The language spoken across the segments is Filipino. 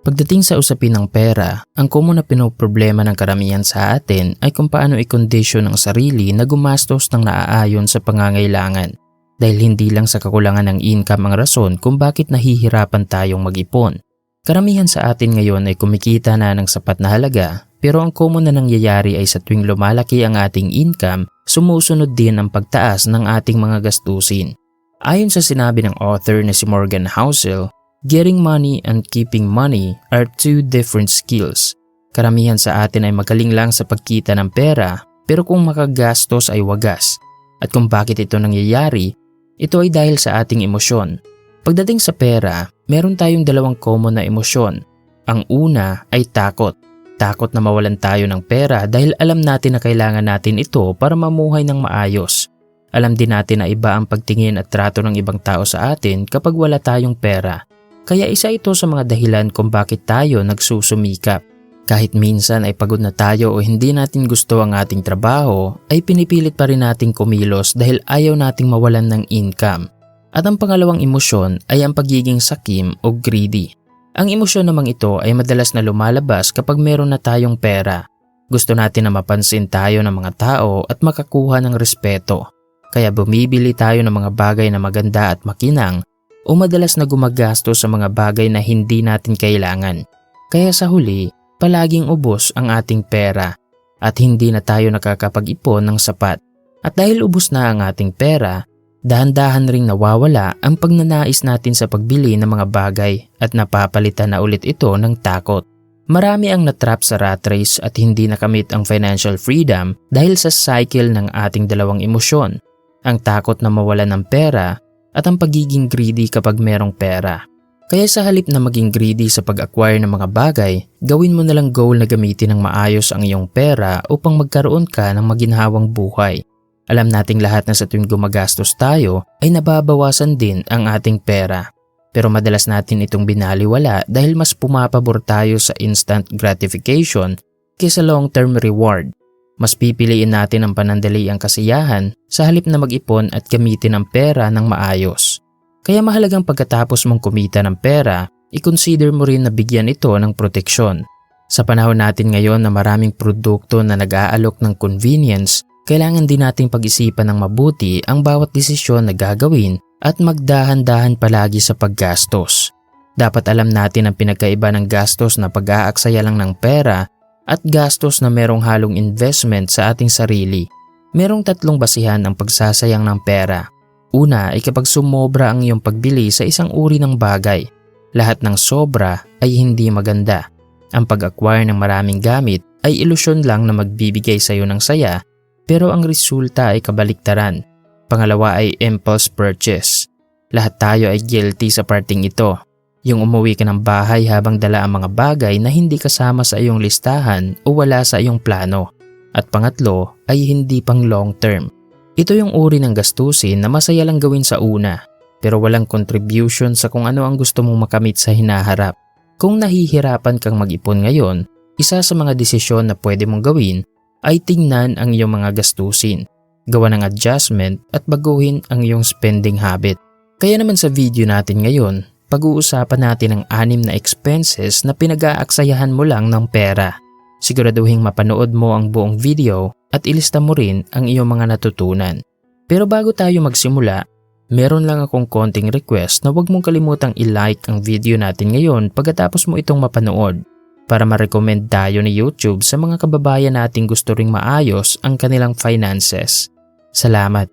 Pagdating sa usapin ng pera, ang common na pinoproblema ng karamihan sa atin ay kung paano i-condition ang sarili na gumastos ng naaayon sa pangangailangan. Dahil hindi lang sa kakulangan ng income ang rason kung bakit nahihirapan tayong mag-ipon. Karamihan sa atin ngayon ay kumikita na ng sapat na halaga pero ang common na nangyayari ay sa tuwing lumalaki ang ating income, sumusunod din ang pagtaas ng ating mga gastusin. Ayon sa sinabi ng author na si Morgan Housel, Getting money and keeping money are two different skills. Karamihan sa atin ay magaling lang sa pagkita ng pera pero kung makagastos ay wagas. At kung bakit ito nangyayari, ito ay dahil sa ating emosyon. Pagdating sa pera, meron tayong dalawang common na emosyon. Ang una ay takot. Takot na mawalan tayo ng pera dahil alam natin na kailangan natin ito para mamuhay ng maayos. Alam din natin na iba ang pagtingin at trato ng ibang tao sa atin kapag wala tayong pera. Kaya isa ito sa mga dahilan kung bakit tayo nagsusumikap. Kahit minsan ay pagod na tayo o hindi natin gusto ang ating trabaho, ay pinipilit pa rin nating kumilos dahil ayaw nating mawalan ng income. At ang pangalawang emosyon ay ang pagiging sakim o greedy. Ang emosyon namang ito ay madalas na lumalabas kapag meron na tayong pera. Gusto natin na mapansin tayo ng mga tao at makakuha ng respeto. Kaya bumibili tayo ng mga bagay na maganda at makinang o madalas na gumagastos sa mga bagay na hindi natin kailangan. Kaya sa huli, palaging ubos ang ating pera at hindi na tayo nakakapag-ipon ng sapat. At dahil ubos na ang ating pera, dahan-dahan ring nawawala ang pagnanais natin sa pagbili ng mga bagay at napapalitan na ulit ito ng takot. Marami ang natrap sa rat race at hindi nakamit ang financial freedom dahil sa cycle ng ating dalawang emosyon, ang takot na mawalan ng pera at ang pagiging greedy kapag merong pera. Kaya sa halip na maging greedy sa pag-acquire ng mga bagay, gawin mo na lang goal na gamitin ng maayos ang iyong pera upang magkaroon ka ng maginhawang buhay. Alam nating lahat na sa tuwing gumagastos tayo ay nababawasan din ang ating pera. Pero madalas natin itong binaliwala dahil mas pumapabor tayo sa instant gratification kaysa long-term reward. Mas pipiliin natin ang panandaliang kasiyahan sa halip na mag-ipon at gamitin ang pera ng maayos. Kaya mahalagang pagkatapos mong kumita ng pera, i-consider mo rin na bigyan ito ng proteksyon. Sa panahon natin ngayon na maraming produkto na nag-aalok ng convenience, kailangan din nating pag-isipan ng mabuti ang bawat desisyon na gagawin at magdahan-dahan palagi sa paggastos. Dapat alam natin ang pinagkaiba ng gastos na pag-aaksaya lang ng pera at gastos na merong halong investment sa ating sarili. Merong tatlong basihan ang pagsasayang ng pera. Una ay kapag sumobra ang iyong pagbili sa isang uri ng bagay. Lahat ng sobra ay hindi maganda. Ang pag-acquire ng maraming gamit ay ilusyon lang na magbibigay sa iyo ng saya pero ang resulta ay kabaliktaran. Pangalawa ay impulse purchase. Lahat tayo ay guilty sa parting ito yung umuwi ka ng bahay habang dala ang mga bagay na hindi kasama sa iyong listahan o wala sa iyong plano. At pangatlo ay hindi pang long term. Ito yung uri ng gastusin na masaya lang gawin sa una pero walang contribution sa kung ano ang gusto mong makamit sa hinaharap. Kung nahihirapan kang mag-ipon ngayon, isa sa mga desisyon na pwede mong gawin ay tingnan ang iyong mga gastusin, gawa ng adjustment at baguhin ang iyong spending habit. Kaya naman sa video natin ngayon, pag-uusapan natin ang anim na expenses na pinag-aaksayahan mo lang ng pera. Siguraduhin mapanood mo ang buong video at ilista mo rin ang iyong mga natutunan. Pero bago tayo magsimula, meron lang akong konting request na huwag mong kalimutang i-like ang video natin ngayon pagkatapos mo itong mapanood para ma-recommend tayo ni YouTube sa mga kababayan nating gusto ring maayos ang kanilang finances. Salamat.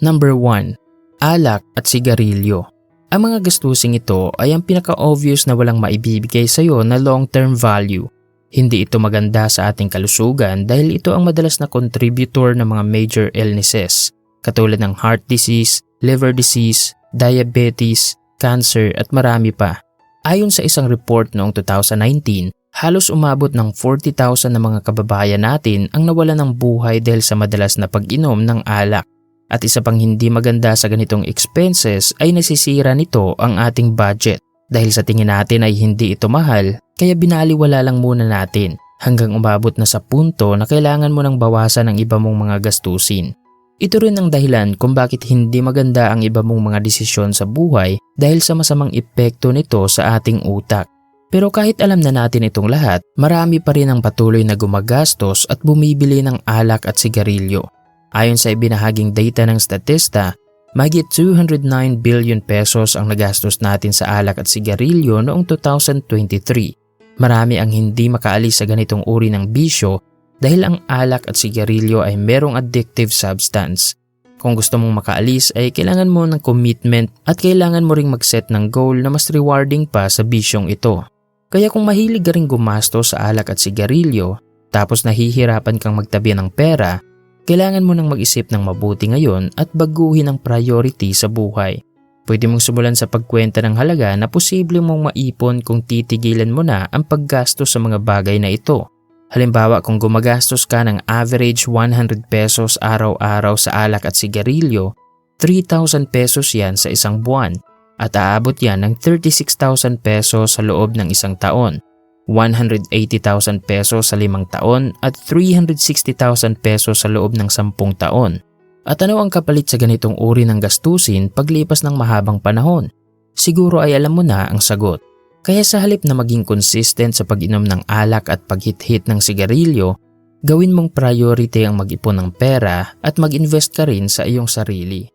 Number 1. Alak at sigarilyo. Ang mga gastusing ito ay ang pinaka-obvious na walang maibibigay sa iyo na long-term value. Hindi ito maganda sa ating kalusugan dahil ito ang madalas na contributor ng mga major illnesses katulad ng heart disease, liver disease, diabetes, cancer at marami pa. Ayon sa isang report noong 2019, halos umabot ng 40,000 na mga kababayan natin ang nawala ng buhay dahil sa madalas na pag-inom ng alak. At isa pang hindi maganda sa ganitong expenses ay nasisira nito ang ating budget. Dahil sa tingin natin ay hindi ito mahal, kaya binaliwala lang muna natin hanggang umabot na sa punto na kailangan mo nang bawasan ang iba mong mga gastusin. Ito rin ang dahilan kung bakit hindi maganda ang iba mong mga desisyon sa buhay dahil sa masamang epekto nito sa ating utak. Pero kahit alam na natin itong lahat, marami pa rin ang patuloy na gumagastos at bumibili ng alak at sigarilyo. Ayon sa ibinahaging data ng statista, Mahigit 209 billion pesos ang nagastos natin sa alak at sigarilyo noong 2023. Marami ang hindi makaalis sa ganitong uri ng bisyo dahil ang alak at sigarilyo ay merong addictive substance. Kung gusto mong makaalis ay kailangan mo ng commitment at kailangan mo ring mag-set ng goal na mas rewarding pa sa bisyong ito. Kaya kung mahilig ka rin gumasto sa alak at sigarilyo, tapos nahihirapan kang magtabi ng pera, kailangan mo nang mag-isip ng mabuti ngayon at baguhin ang priority sa buhay. Pwede mong sumulan sa pagkwenta ng halaga na posible mong maipon kung titigilan mo na ang paggastos sa mga bagay na ito. Halimbawa kung gumagastos ka ng average 100 pesos araw-araw sa alak at sigarilyo, 3,000 pesos yan sa isang buwan at aabot yan ng 36,000 pesos sa loob ng isang taon. 180,000 pesos sa limang taon at 360,000 pesos sa loob ng sampung taon. At ano ang kapalit sa ganitong uri ng gastusin paglipas ng mahabang panahon? Siguro ay alam mo na ang sagot. Kaya sa halip na maging consistent sa pag-inom ng alak at paghit-hit ng sigarilyo, gawin mong priority ang mag-ipon ng pera at mag-invest ka rin sa iyong sarili.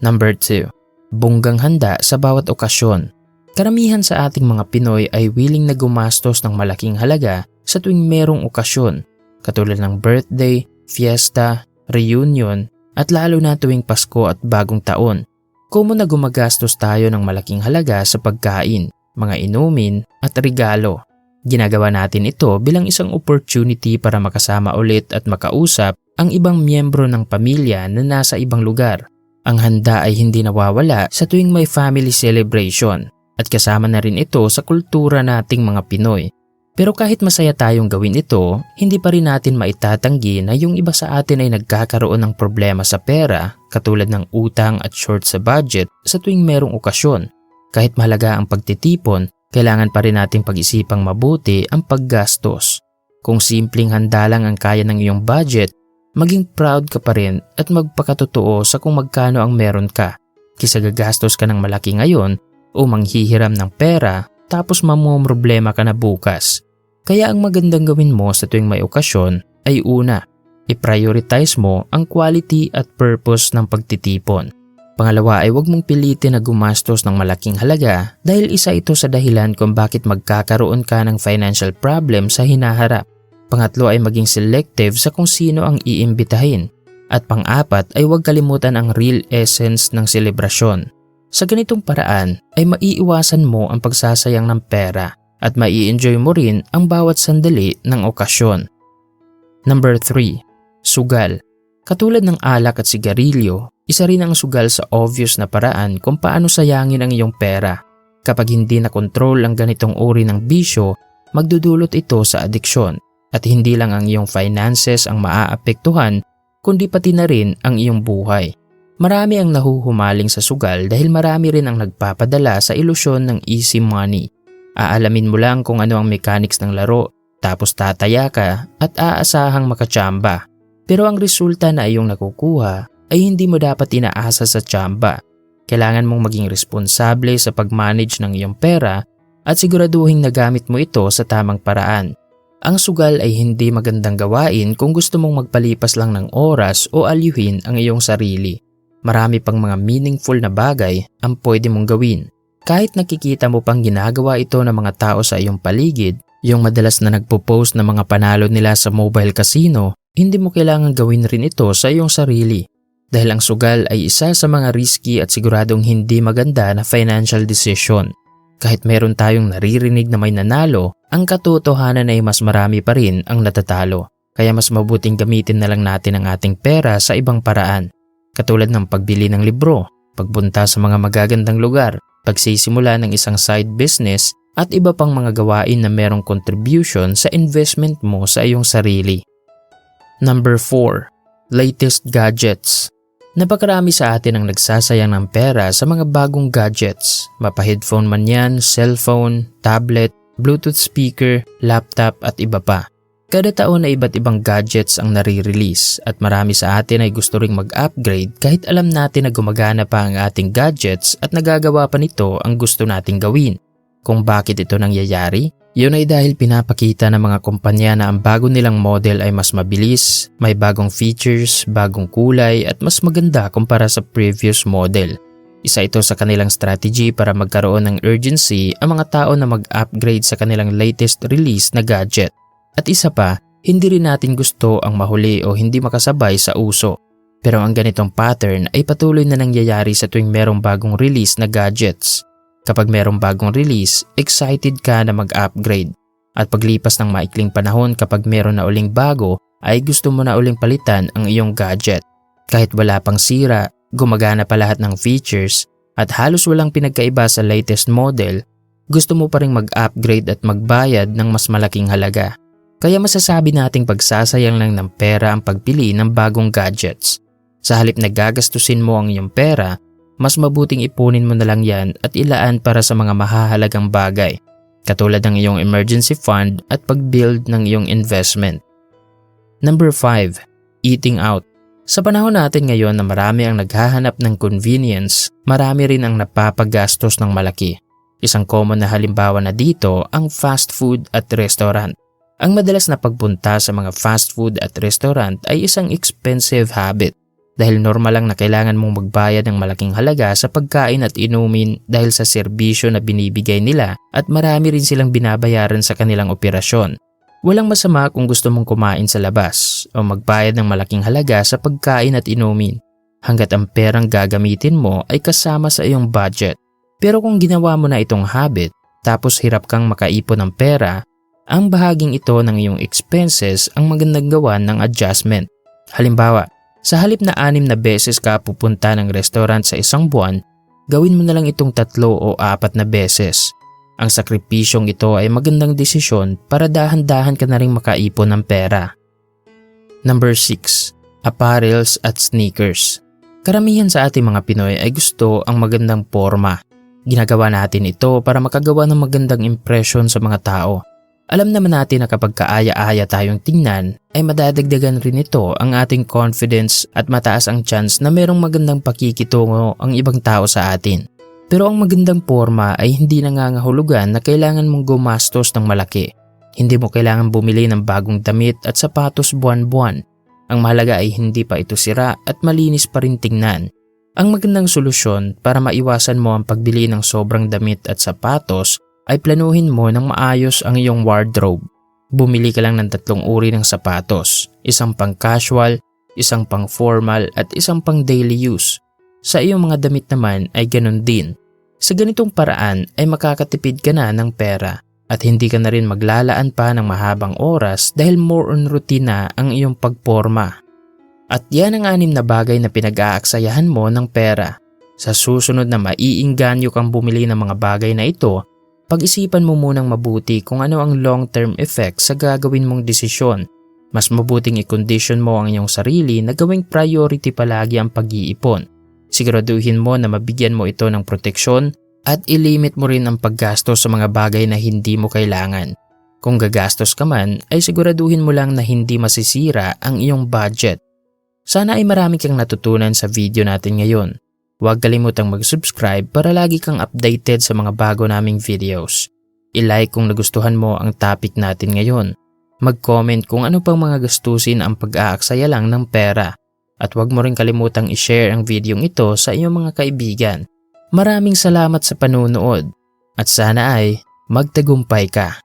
Number 2 bunggang handa sa bawat okasyon. Karamihan sa ating mga Pinoy ay willing na gumastos ng malaking halaga sa tuwing merong okasyon, katulad ng birthday, fiesta, reunion, at lalo na tuwing Pasko at bagong taon. Kumo na gumagastos tayo ng malaking halaga sa pagkain, mga inumin at regalo. Ginagawa natin ito bilang isang opportunity para makasama ulit at makausap ang ibang miyembro ng pamilya na nasa ibang lugar ang handa ay hindi nawawala sa tuwing may family celebration at kasama na rin ito sa kultura nating mga Pinoy. Pero kahit masaya tayong gawin ito, hindi pa rin natin maitatanggi na yung iba sa atin ay nagkakaroon ng problema sa pera katulad ng utang at short sa budget sa tuwing merong okasyon. Kahit mahalaga ang pagtitipon, kailangan pa rin nating pag-isipang mabuti ang paggastos. Kung simpleng handa lang ang kaya ng iyong budget, maging proud ka pa rin at magpakatotoo sa kung magkano ang meron ka. Kisa gagastos ka ng malaki ngayon o manghihiram ng pera tapos mamumroblema ka na bukas. Kaya ang magandang gawin mo sa tuwing may okasyon ay una, i-prioritize mo ang quality at purpose ng pagtitipon. Pangalawa ay huwag mong pilitin na gumastos ng malaking halaga dahil isa ito sa dahilan kung bakit magkakaroon ka ng financial problem sa hinaharap. Pangatlo ay maging selective sa kung sino ang iimbitahin. At pang-apat ay huwag kalimutan ang real essence ng selebrasyon. Sa ganitong paraan ay maiiwasan mo ang pagsasayang ng pera at mai-enjoy mo rin ang bawat sandali ng okasyon. Number 3. Sugal. Katulad ng alak at sigarilyo, isa rin ang sugal sa obvious na paraan kung paano sayangin ang iyong pera. Kapag hindi na kontrol ang ganitong uri ng bisyo, magdudulot ito sa adiksyon at hindi lang ang iyong finances ang maaapektuhan, kundi pati na rin ang iyong buhay. Marami ang nahuhumaling sa sugal dahil marami rin ang nagpapadala sa ilusyon ng easy money. Aalamin mo lang kung ano ang mechanics ng laro, tapos tataya ka at aasahang makachamba. Pero ang resulta na iyong nakukuha ay hindi mo dapat inaasa sa chamba. Kailangan mong maging responsable sa pag-manage ng iyong pera at siguraduhin na gamit mo ito sa tamang paraan. Ang sugal ay hindi magandang gawain kung gusto mong magpalipas lang ng oras o alyuhin ang iyong sarili. Marami pang mga meaningful na bagay ang pwede mong gawin. Kahit nakikita mo pang ginagawa ito ng mga tao sa iyong paligid, yung madalas na nagpo-post ng mga panalo nila sa mobile casino, hindi mo kailangan gawin rin ito sa iyong sarili. Dahil ang sugal ay isa sa mga risky at siguradong hindi maganda na financial decision. Kahit meron tayong naririnig na may nanalo, ang katotohanan ay mas marami pa rin ang natatalo. Kaya mas mabuting gamitin na lang natin ang ating pera sa ibang paraan. Katulad ng pagbili ng libro, pagbunta sa mga magagandang lugar, pagsisimula ng isang side business, at iba pang mga gawain na merong contribution sa investment mo sa iyong sarili. Number 4. Latest Gadgets Napakarami sa atin ang nagsasayang ng pera sa mga bagong gadgets, mapa-headphone man yan, cellphone, tablet, bluetooth speaker, laptop at iba pa. Kada taon ay iba't ibang gadgets ang nare-release at marami sa atin ay gusto ring mag-upgrade kahit alam natin na gumagana pa ang ating gadgets at nagagawa pa nito ang gusto nating gawin. Kung bakit ito nangyayari? Yun ay dahil pinapakita ng mga kumpanya na ang bago nilang model ay mas mabilis, may bagong features, bagong kulay at mas maganda kumpara sa previous model. Isa ito sa kanilang strategy para magkaroon ng urgency ang mga tao na mag-upgrade sa kanilang latest release na gadget. At isa pa, hindi rin natin gusto ang mahuli o hindi makasabay sa uso. Pero ang ganitong pattern ay patuloy na nangyayari sa tuwing merong bagong release na gadgets. Kapag merong bagong release, excited ka na mag-upgrade. At paglipas ng maikling panahon kapag meron na uling bago, ay gusto mo na uling palitan ang iyong gadget. Kahit wala pang sira, gumagana pa lahat ng features, at halos walang pinagkaiba sa latest model, gusto mo pa rin mag-upgrade at magbayad ng mas malaking halaga. Kaya masasabi nating pagsasayang lang ng pera ang pagpili ng bagong gadgets. Sa halip na gagastusin mo ang iyong pera, mas mabuting ipunin mo na lang yan at ilaan para sa mga mahahalagang bagay, katulad ng iyong emergency fund at pag-build ng iyong investment. Number 5. Eating out. Sa panahon natin ngayon na marami ang naghahanap ng convenience, marami rin ang napapagastos ng malaki. Isang common na halimbawa na dito ang fast food at restaurant. Ang madalas na pagpunta sa mga fast food at restaurant ay isang expensive habit dahil normal lang na kailangan mong magbayad ng malaking halaga sa pagkain at inumin dahil sa serbisyo na binibigay nila at marami rin silang binabayaran sa kanilang operasyon. Walang masama kung gusto mong kumain sa labas o magbayad ng malaking halaga sa pagkain at inumin hanggat ang perang gagamitin mo ay kasama sa iyong budget. Pero kung ginawa mo na itong habit tapos hirap kang makaipon ng pera, ang bahaging ito ng iyong expenses ang magandang gawan ng adjustment. Halimbawa, sa halip na anim na beses ka pupunta ng restaurant sa isang buwan, gawin mo na lang itong tatlo o apat na beses. Ang sakripisyong ito ay magandang desisyon para dahan-dahan ka na rin makaipon ng pera. Number 6. Apparels at sneakers. Karamihan sa ating mga Pinoy ay gusto ang magandang forma. Ginagawa natin ito para makagawa ng magandang impression sa mga tao alam naman natin na kapag kaaya-aya tayong tingnan ay madadagdagan rin ito ang ating confidence at mataas ang chance na merong magandang pakikitungo ang ibang tao sa atin. Pero ang magandang forma ay hindi nangangahulugan na kailangan mong gumastos ng malaki. Hindi mo kailangan bumili ng bagong damit at sapatos buwan-buwan. Ang mahalaga ay hindi pa ito sira at malinis pa rin tingnan. Ang magandang solusyon para maiwasan mo ang pagbili ng sobrang damit at sapatos ay planuhin mo ng maayos ang iyong wardrobe. Bumili ka lang ng tatlong uri ng sapatos, isang pang casual, isang pang formal at isang pang daily use. Sa iyong mga damit naman ay ganun din. Sa ganitong paraan ay makakatipid ka na ng pera at hindi ka na rin maglalaan pa ng mahabang oras dahil more on routine na ang iyong pagporma. At yan ang anim na bagay na pinag-aaksayahan mo ng pera. Sa susunod na maiingganyo kang bumili ng mga bagay na ito pag-isipan mo munang mabuti kung ano ang long-term effect sa gagawin mong desisyon. Mas mabuting i-condition mo ang iyong sarili na gawing priority palagi ang pag-iipon. Siguraduhin mo na mabigyan mo ito ng proteksyon at ilimit mo rin ang paggastos sa mga bagay na hindi mo kailangan. Kung gagastos ka man, ay siguraduhin mo lang na hindi masisira ang iyong budget. Sana ay marami kang natutunan sa video natin ngayon. Huwag kalimutang mag-subscribe para lagi kang updated sa mga bago naming videos. I-like kung nagustuhan mo ang topic natin ngayon. Mag-comment kung ano pang mga gastusin ang pag-aaksaya lang ng pera. At huwag mo rin kalimutang i-share ang videong ito sa iyong mga kaibigan. Maraming salamat sa panunood at sana ay magtagumpay ka.